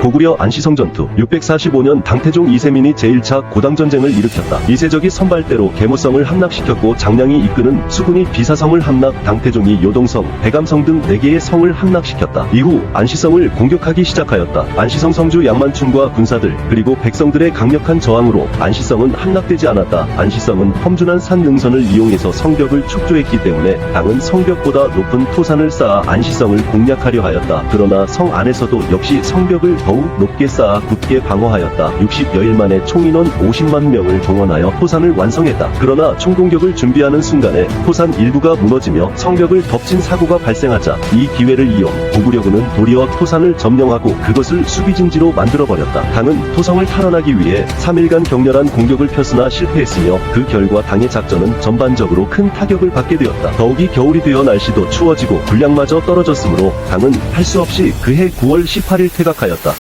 고구려 안시성 전투 645년 당태종 이세민이 제1차 고당전쟁을 일으켰다. 이세적이 선발대로 계모성을 함락시켰고 장량이 이끄는 수군이 비사성을 함락 당태종이 요동성, 배감성 등 4개의 성을 함락시켰다. 이후 안시성을 공격하기 시작하였다. 안시성 성주 양만춘과 군사들 그리고 백성들의 강력한 저항으로 안시성은 함락되지 않았다. 안시성은 험준한 산 능선을 이용해서 성벽을 축조했기 때문에 당은 성벽보다 높은 토산을 쌓아 안시성을 공략하려 하였다. 그러나 성 안에서도 역시 성벽을 더욱 높게 쌓아 굳게 방어하였다. 60여일 만에 총인원 50만 명을 동원하여 토산을 완성했다. 그러나 총공격을 준비하는 순간에 토산 일부가 무너지며 성벽을 덮친 사고가 발생하자 이 기회를 이용 고구려군은 도리어 토산을 점령하고 그것을 수비진지로 만들어버렸다. 당은 토성을 탈환하기 위해 3일간 격렬한 공격을 폈으나 실패했으며 그 결과 당의 작전은 전반적으로 큰 타격을 받게 되었다. 더욱이 겨울이 되어 날씨도 추워지고 군량마저 떨어졌으므로 당은 할 수 없이 그해 9월 18일 퇴각하였다.